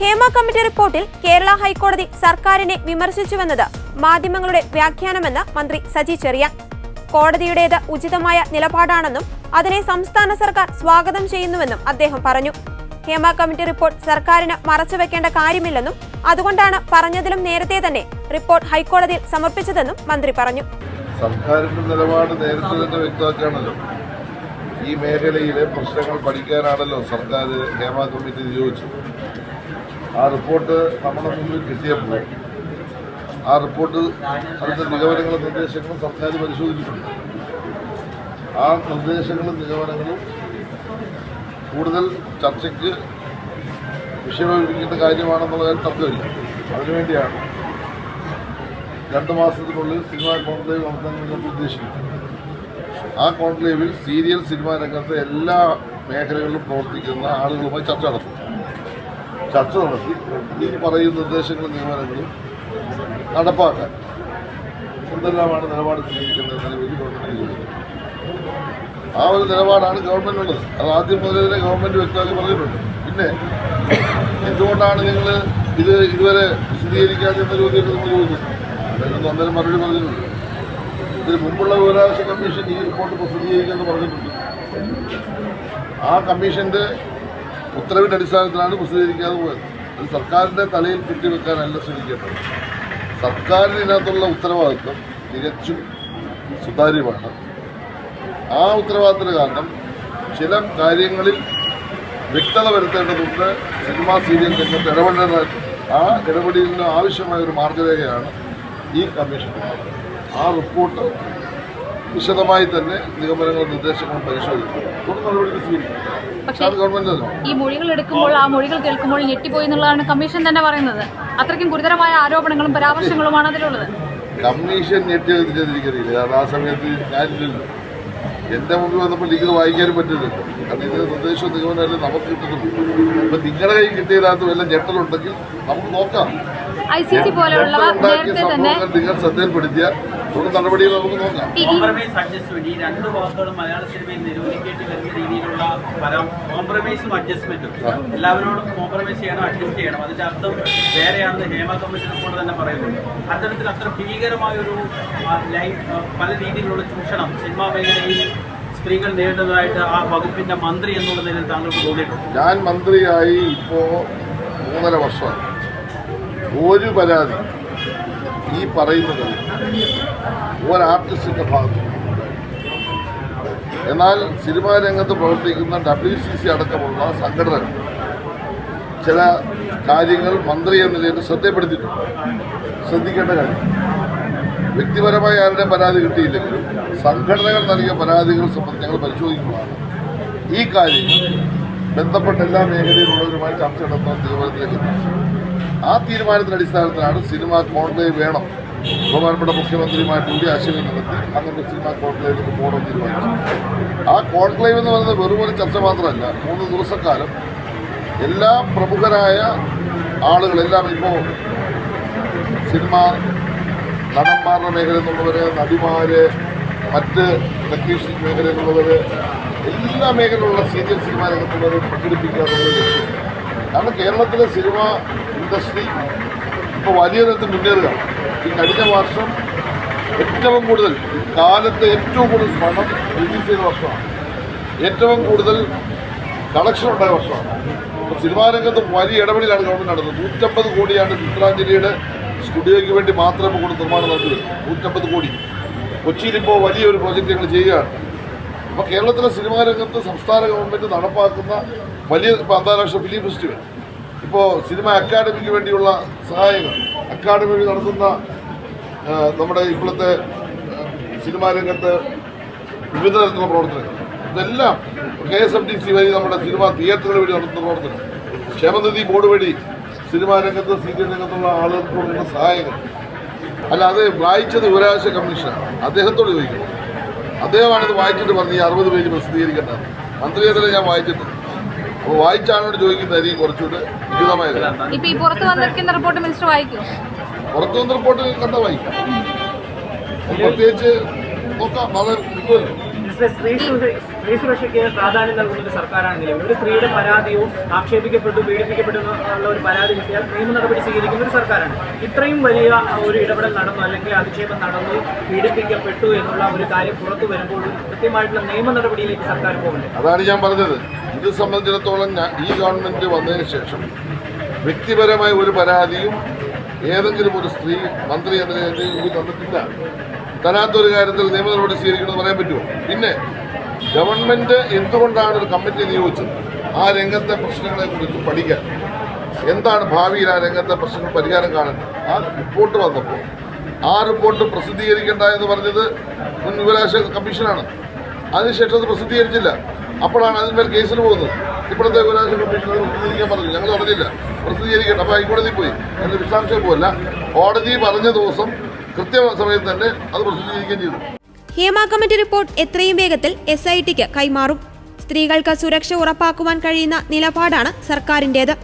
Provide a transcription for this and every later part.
Hema committee റിപ്പോർട്ടിൽ കേരള ഹൈക്കോടതി സർക്കാരിനെ വിമർശിച്ചുവെന്നത് മാധ്യമങ്ങളുടെ വ്യാഖ്യാനമെന്ന് മന്ത്രി സജി ചെറിയാൻ. കോടതിയുടേത് ഉചിതമായ നിലപാടാണെന്നും അതിനെ സംസ്ഥാന സർക്കാർ സ്വാഗതം ചെയ്യുന്നുവെന്നും അദ്ദേഹം പറഞ്ഞു. ഹേമ കമ്മിറ്റി റിപ്പോർട്ട് സർക്കാരിന് മറച്ചുവെക്കേണ്ട കാര്യമില്ലെന്നും അതുകൊണ്ടാണ് പറഞ്ഞതിലും നേരത്തെ തന്നെ റിപ്പോർട്ട് ഹൈക്കോടതിയിൽ സമർപ്പിച്ചതെന്നും മന്ത്രി പറഞ്ഞു. സർക്കാരിന്റെ നിലപാട് നേരത്തെ തന്നെ വ്യക്തമാക്കുകയാണല്ലോ. ഈ മേഖലയിലെ പ്രശ്നങ്ങൾ പഠിക്കാനാണല്ലോ സർക്കാർ ഹേമ കമ്മിറ്റി നിയോഗിച്ചത്. ആ റിപ്പോർട്ട് നമ്മുടെ മുമ്പിൽ കിട്ടിയപ്പോൾ ആ റിപ്പോർട്ട് അതിന്റെ നിഗമനങ്ങളും നിർദ്ദേശങ്ങളും സർക്കാർ പരിശോധിച്ചിട്ടുണ്ട്. ആ നിർദ്ദേശങ്ങളും നിഗമനങ്ങളും കൂടുതൽ ചർച്ചയ്ക്ക് വിഷയമൊരുക്കുന്ന കാര്യമാണെന്നുള്ള കാര്യം തർക്കമില്ല. അതിനുവേണ്ടിയാണ് രണ്ട് മാസത്തിനുള്ളിൽ സിനിമാ കോൺക്ലേവ് നടത്താൻ നിങ്ങൾ ഉദ്ദേശിക്കുന്നത്. ആ കോൺക്ലേവിൽ സീരിയൽ സിനിമാ രംഗത്തെ എല്ലാ മേഖലകളിലും പ്രവർത്തിക്കുന്ന ആളുകളുമായി ചർച്ച നടത്തും. ചർച്ച നടത്തി. ഈ പറയുന്ന നിർദ്ദേശങ്ങളും നിയമനങ്ങളും നടപ്പാക്കാൻ എന്തെല്ലാമാണ് നിലപാട് സ്വീകരിക്കുന്നത് നിലവിൽ ഗവൺമെന്റ് ആ ഒരു നിലപാടാണ് ഗവൺമെന്റുള്ളത് അത് ആദ്യം മുതലേ തന്നെ ഗവൺമെന്റ് വ്യക്തമാക്കി പറഞ്ഞിട്ടുണ്ട്. പിന്നെ എന്തുകൊണ്ടാണ് നിങ്ങൾ ഇത് ഇതുവരെ വിശദീകരിക്കാതെ എന്ന ചോദ്യം നമ്മൾ ചോദിക്കുന്നു. അതിനൊന്നും അന്നേരം മറുപടി പറഞ്ഞിട്ടുണ്ട്. ഇതിന് മുമ്പുള്ള വിവരാവകാശ കമ്മീഷൻ ഈ റിപ്പോർട്ട് പ്രസിദ്ധീകരിക്കുമെന്ന് പറഞ്ഞിട്ടുണ്ട്. ആ കമ്മീഷന്റെ ഉത്തരവിന്റെ അടിസ്ഥാനത്തിലാണ് പ്രസിദ്ധീകരിക്കാതെ പോയത്. അത് സർക്കാരിന്റെ തലയിൽ കുത്തിവെക്കാനല്ല ശ്രമിക്കേണ്ടത്. സർക്കാരിന് ഇതിനകത്തുള്ള ഉത്തരവാദിത്വം തികച്ചും സുതാര്യമാണ്. ആ ഉത്തരവാദിത്തത്തിന് കാരണം ചില കാര്യങ്ങളിൽ വ്യക്തത വരുത്തേണ്ടതുണ്ട്. സിനിമാ സീരിയൽ രംഗത്ത് ഇടപെടേണ്ട ആ ഇടപെടലിന് ആവശ്യമായ ഒരു മാർഗരേഖയാണ് ഈ കമ്മീഷൻ ആ റിപ്പോർട്ട് വിശദമായി തന്നെ നിഗമനങ്ങളും നിർദ്ദേശങ്ങളും പരിശോധിക്കും. തുടർ നടപടികൾ സ്വീകരിക്കും. ഈ മൊഴികൾ എടുക്കുമ്പോൾ ആ മൊഴികൾ കേൾക്കുമ്പോൾ ഞെട്ടിപ്പോയി എന്നുള്ളതാണ് കമ്മീഷൻ തന്നെ പറയുന്നത്. അത്രയ്ക്കും ഗുരുതരമായ ആരോപണങ്ങളും പരാമർശങ്ങളുമാണ് അതിലുള്ളത്. കമ്മീഷൻ ഞെട്ടിയതിരിക്കറിയില്ല ഞെട്ടിയത് കാരണം ആ സമയത്ത് ഞാനില്ലല്ലോ. എന്റെ മുമ്പിൽ വന്നപ്പോൾ എനിക്കത് വായിക്കാനും പറ്റില്ലല്ലോ. കാരണം ഇത് നിർദ്ദേശവും നിഗമനമല്ലേ നമുക്ക് കിട്ടുന്നുള്ളൂ അപ്പൊ നിങ്ങളുടെ കയ്യിൽ കിട്ടിയതിനകത്ത് വല്ല ഞെട്ടലുണ്ടെങ്കിൽ നമുക്ക് നോക്കാം. ഐ സി സി പോലെയുള്ളവ നേരത്തെ തന്നെ നിങ്ങൾ ശ്രദ്ധയിൽപ്പെടുത്തിയാൽ തുടർ നടപടികൾ നമുക്ക് നോക്കാം. കോംപ്രമൈസ് അഡ്ജസ്റ്റ്മെന്റ് ഈ രണ്ട് വാക്കുകളും മലയാള സിനിമയിൽ നിരോധിക്കേണ്ടി വരുന്ന രീതിയിലുള്ള പല കോംപ്രമൈസും അഡ്ജസ്റ്റ്മെന്റും എല്ലാവരോടും കോംപ്രമൈസ് ചെയ്യണം അഡ്ജസ്റ്റ് ചെയ്യണം. അതിന്റെ അർത്ഥം വേറെയാണെന്ന് ഹേമ കമ്മീഷൻ റിപ്പോർട്ട് തന്നെ പറയുന്നുണ്ട്. അത്തരത്തിൽ അത്ര ഭീകരമായ ഒരു ലൈഫ് പല രീതിയിലുള്ള ചൂഷണം സിനിമാ മേഖലയിൽ സ്ത്രീകൾ നേരിടുന്നതായിട്ട് ആ വകുപ്പിന്റെ മന്ത്രി എന്നുള്ള നിലയിൽ താങ്കൾക്ക് തോന്നിയിട്ടുണ്ട്. ഞാൻ മന്ത്രിയായി ഇപ്പോ മൂന്നര വർഷം ഒരു പരാതി. ഈ പറയുന്നത് ഒരാർട്ടിസ്റ്റിന്റെ ഭാഗത്ത് എന്നാൽ സിനിമാ രംഗത്ത് പ്രവർത്തിക്കുന്ന ഡബ്ല്യു സി സി അടക്കമുള്ള സംഘടനകൾ ചില കാര്യങ്ങൾ മന്ത്രി എന്ന നിലയിൽ ശ്രദ്ധപ്പെടുത്തിയിട്ടുണ്ട്. ശ്രദ്ധിക്കേണ്ട കാര്യം വ്യക്തിപരമായി ആരുടെ പരാതി കിട്ടിയില്ലെങ്കിലും സംഘടനകൾ നൽകിയ പരാതികൾ സംബന്ധിച്ച് ഞങ്ങൾ പരിശോധിക്കുന്നതാണ്. ഈ കാര്യങ്ങൾ ബന്ധപ്പെട്ട എല്ലാ മേഖലയിലുള്ളവരുമായി ചർച്ച നടത്താൻ തീരുമാനത്തിലേക്ക്. ആ തീരുമാനത്തിന്റെ അടിസ്ഥാനത്തിലാണ് സിനിമ കോൺക്ലേവ് വേണം. ബഹുമാനപ്പെട്ട കൂടി ആശയം നടത്തി അങ്ങനെ സിനിമ കോൺക്ലേവിലേക്ക് പോകണം തീരുമാനിച്ചു. ആ കോൺക്ലേവ് എന്ന് പറയുന്നത് വെറും ഒരു ചർച്ച മാത്രമല്ല മൂന്ന് ദിവസക്കാലം എല്ലാ പ്രമുഖരായ ആളുകളെല്ലാം ഇപ്പോൾ സിനിമ നടന്മാരുടെ മേഖലയിൽ നിന്നുള്ളവർ നടിമാര് മറ്റ് ടെക്നീഷ്യൻ മേഖലയിലുള്ളവര് എല്ലാ മേഖലയിലുള്ള സീനിയർ സിനിമ രംഗത്തുള്ളവർ പ്രകടിപ്പിക്കുക എന്നുള്ളത് കാരണം കേരളത്തിലെ സിനിമ ഇൻഡസ്ട്രി ഇപ്പോൾ വലിയ തരത്തിൽ മുന്നേറുകയാണ് ഈ കഴിഞ്ഞ വർഷം ഏറ്റവും കൂടുതൽ കാലത്ത് ഏറ്റവും കൂടുതൽ പണം റിലീസ് ചെയ്ത വർഷമാണ്. ഏറ്റവും കൂടുതൽ കളക്ഷൻ ഉണ്ടായ വർഷമാണ്. അപ്പോൾ സിനിമാ രംഗത്ത് വലിയ ഇടപെടലാണ് ഗവൺമെന്റ് നടത്തുന്നത്. നൂറ്റമ്പത് കോടിയാണ് ചിത്രാഞ്ജലിയുടെ സ്റ്റുഡിയോയ്ക്ക് വേണ്ടി മാത്രം ഇപ്പോൾ നിർമ്മാണം നടത്തിയത്. നൂറ്റമ്പത് കോടി. കൊച്ചിയിൽ ഇപ്പോൾ വലിയൊരു പ്രോജക്റ്റ് ഞങ്ങൾ ചെയ്യുകയാണ്. അപ്പോൾ കേരളത്തിലെ സിനിമാ രംഗത്ത് സംസ്ഥാന ഗവൺമെന്റ് നടപ്പാക്കുന്ന വലിയ അന്താരാഷ്ട്ര ഫിലിം ഫെസ്റ്റിവൽ ഇപ്പോൾ സിനിമ അക്കാദമിക്ക് വേണ്ടിയുള്ള സഹായങ്ങൾ. അക്കാദമി നടത്തുന്ന നമ്മുടെ ഇപ്പോഴത്തെ സിനിമാ രംഗത്ത് വിവിധ തരത്തിലുള്ള പ്രവർത്തനങ്ങൾ. ഇതെല്ലാം K S M T C വഴി നമ്മുടെ സിനിമാ തിയേറ്ററുകൾ വഴി നടത്തുന്ന പ്രവർത്തനം ക്ഷേമനിധി ബോർഡ് വഴി സിനിമാ രംഗത്ത് സീരിയൽ രംഗത്തുള്ള ആളുകൾക്ക് കൊടുക്കുന്ന സഹായങ്ങൾ. അല്ല അത് വായിച്ചത് വിവരാവകാശ കമ്മീഷനാണ്. അദ്ദേഹത്തോട് ചോദിക്കണം അദ്ദേഹമാണ് വായിച്ചിട്ട് പറഞ്ഞ് ഈ അറുപത് പേജ് പ്രസിദ്ധീകരിക്കേണ്ടത്. മന്ത്രിയതല ഞാൻ വായിച്ചിട്ടുണ്ട്. അപ്പോൾ വായിച്ചാണോട് ചോദിക്കുന്നതായിരിക്കും കുറച്ചുകൂടെ ഉചിതമായ കാര്യം ഇപ്പൊ ഈ പുറത്തു വന്നിരിക്കുന്ന റിപ്പോർട്ട് മിനിസ്റ്റർ വായിക്കും പുറത്തു വന്ന റിപ്പോർട്ട് കണ്ട വായിക്കാം. പ്രത്യേകിച്ച് നോക്കാം നാളെ കിട്ടുമല്ലോ സ്ത്രീ സുര- സ്ത്രീ സുരക്ഷയ്ക്ക് പ്രാധാന്യം നൽകുന്ന ഒരു സർക്കാരാണ് നിലവിൽ ഒരു സ്ത്രീയുടെ പരാതിയോ ആക്ഷേപിക്കപ്പെട്ടു പീഡിപ്പിക്കപ്പെട്ടു എന്നുള്ള ഒരു പരാതി കിട്ടിയാൽ നിയമ നടപടി സ്വീകരിക്കുന്ന ഒരു സർക്കാരാണ്. ഇത്രയും വലിയ ഒരു ഇടപെടൽ നടന്നു അല്ലെങ്കിൽ അധിക്ഷേപം നടന്നു പീഡിപ്പിക്കപ്പെട്ടു എന്നുള്ള ഒരു കാര്യം പുറത്തു വരുമ്പോൾ കൃത്യമായിട്ടുള്ള നിയമ നടപടിയിലേക്ക് സർക്കാർ പോകുന്നത് അതാണ് ഞാൻ പറഞ്ഞത്. ഇത് സംബന്ധിച്ചിടത്തോളം ഈ ഗവൺമെന്റ് വന്നതിന് ശേഷം വ്യക്തിപരമായ ഒരു പരാതിയും ഏതെങ്കിലും ഒരു സ്ത്രീ മന്ത്രി എന്ന തന്നിട്ടില്ല. തരാത്തൊരു കാര്യത്തിൽ നിയമ നടപടി സ്വീകരിക്കണമെന്ന് പറയാൻ പറ്റുമോ? പിന്നെ ഗവൺമെന്റ് എന്തുകൊണ്ടാണ് ഒരു കമ്മിറ്റി നിയോഗിച്ചത്? ആ രംഗത്തെ പ്രശ്നങ്ങളെ കുറിച്ച് പഠിക്കാൻ. എന്താണ് ഭാവിയിൽ ആ രംഗത്തെ പ്രശ്നങ്ങൾ പരിഹാരം കാണേണ്ടത് ആ റിപ്പോർട്ട് വന്നപ്പോൾ ആ റിപ്പോർട്ട് പ്രസിദ്ധീകരിക്കേണ്ട എന്ന് പറഞ്ഞത് മുൻ വിവരാശ കമ്മീഷനാണ്. അതിനുശേഷം അത് പ്രസിദ്ധീകരിച്ചില്ല. അപ്പോഴാണ് അതിന്മേൽ കേസിന് പോകുന്നത്. ഇപ്പോഴത്തെ വിവരാശ കമ്മീഷൻ പ്രസിദ്ധീകരിക്കാൻ പറഞ്ഞു ഞങ്ങൾ പറഞ്ഞില്ല. പ്രസിദ്ധീകരിക്കട്ടെ. അപ്പോൾ ഹൈക്കോടതി പോയി. അതിന്റെ വിശദാംശം പോലല്ല കോടതി പറഞ്ഞ ദിവസം കൃത്യ സമയത്ത് തന്നെ അത് പ്രസിദ്ധീകരിക്കുകയും ചെയ്തു. ഹേമ കമ്മിറ്റി റിപ്പോർട്ട് എത്രയും വേഗത്തിൽ എസ് ഐ ടിക്ക് കൈമാറും. സ്ത്രീകൾക്ക് സുരക്ഷ ഉറപ്പാക്കുവാൻ കഴിയുന്ന നിലപാടാണ് സർക്കാരിന്റേത്.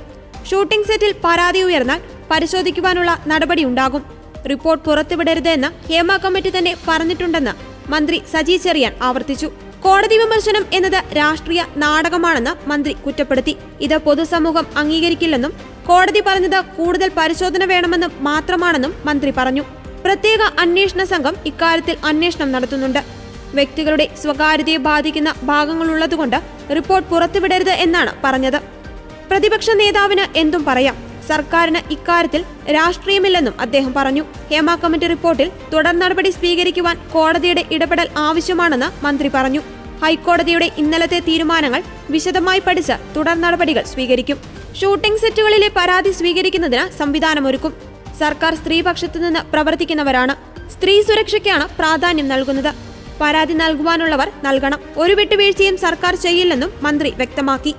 ഷൂട്ടിംഗ് സെറ്റിൽ പരാതി ഉയർന്നാൽ പരിശോധിക്കുവാനുള്ള നടപടിയുണ്ടാകും റിപ്പോർട്ട് പുറത്തുവിടരുത് എന്ന് ഹേമ കമ്മിറ്റി തന്നെ പറഞ്ഞിട്ടുണ്ടെന്ന് മന്ത്രി സജി ചെറിയാൻ ആവർത്തിച്ചു. കോടതി വിമർശനം എന്നത് രാഷ്ട്രീയ നാടകമാണെന്ന് മന്ത്രി കുറ്റപ്പെടുത്തി. ഇത് പൊതുസമൂഹം അംഗീകരിക്കില്ലെന്നും കോടതി പറഞ്ഞത് കൂടുതൽ പരിശോധന വേണമെന്നും മാത്രമാണെന്നും മന്ത്രി പറഞ്ഞു. പ്രത്യേക അന്വേഷണ സംഘം ഇക്കാര്യത്തിൽ അന്വേഷണം നടത്തുന്നുണ്ട്. വ്യക്തികളുടെ സ്വകാര്യതയെ ബാധിക്കുന്ന ഭാഗങ്ങളുള്ളതുകൊണ്ട് റിപ്പോർട്ട് പുറത്തുവിടരുത് എന്നാണ് പറഞ്ഞത്. പ്രതിപക്ഷ നേതാവിന് എന്തും പറയാം. സർക്കാരിന് ഇക്കാര്യത്തിൽ രാഷ്ട്രീയമില്ലെന്നും അദ്ദേഹം പറഞ്ഞു. ഹേമ കമ്മിറ്റി റിപ്പോർട്ടിൽ തുടർ നടപടി സ്വീകരിക്കുവാൻ കോടതിയുടെ ഇടപെടൽ ആവശ്യമാണെന്ന് മന്ത്രി പറഞ്ഞു. ഹൈക്കോടതിയുടെ ഇന്നലത്തെ തീരുമാനങ്ങൾ വിശദമായി പഠിച്ച് തുടർ നടപടികൾ സ്വീകരിക്കും. ഷൂട്ടിംഗ് സെറ്റുകളിലെ പരാതി സ്വീകരിക്കുന്നതിന് സംവിധാനമൊരുക്കും. സർക്കാർ സ്ത്രീപക്ഷത്തു നിന്ന് പ്രവർത്തിക്കുന്നവരാണ്. സ്ത്രീ സുരക്ഷയ്ക്കാണ് പ്രാധാന്യം നൽകുന്നത്. പരാതി നൽകുവാനുള്ളവർ നൽകണം. ഒരു വിട്ടുവീഴ്ചയും സർക്കാർ ചെയ്യില്ലെന്നും മന്ത്രി വ്യക്തമാക്കി.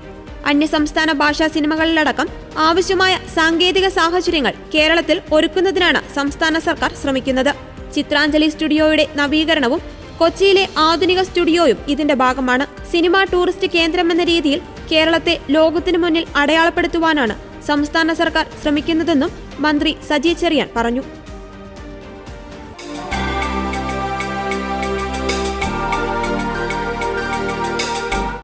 അന്യസംസ്ഥാന ഭാഷാ സിനിമകളിലടക്കം ആവശ്യമായ സാങ്കേതിക സാഹചര്യങ്ങൾ കേരളത്തിൽ ഒരുക്കുന്നതിനാണ് സംസ്ഥാന സർക്കാർ ശ്രമിക്കുന്നത്. ചിത്രാഞ്ജലി സ്റ്റുഡിയോയുടെ നവീകരണവും കൊച്ചിയിലെ ആധുനിക സ്റ്റുഡിയോയും ഇതിന്റെ ഭാഗമാണ്. സിനിമ ടൂറിസ്റ്റ് കേന്ദ്രമെന്ന രീതിയിൽ കേരളത്തെ ലോകത്തിനു മുന്നിൽ അടയാളപ്പെടുത്തുവാനാണ് സംസ്ഥാന സർക്കാർ ശ്രമിക്കുന്നതെന്നും മന്ത്രി സജി ചെറിയാൻ പറഞ്ഞു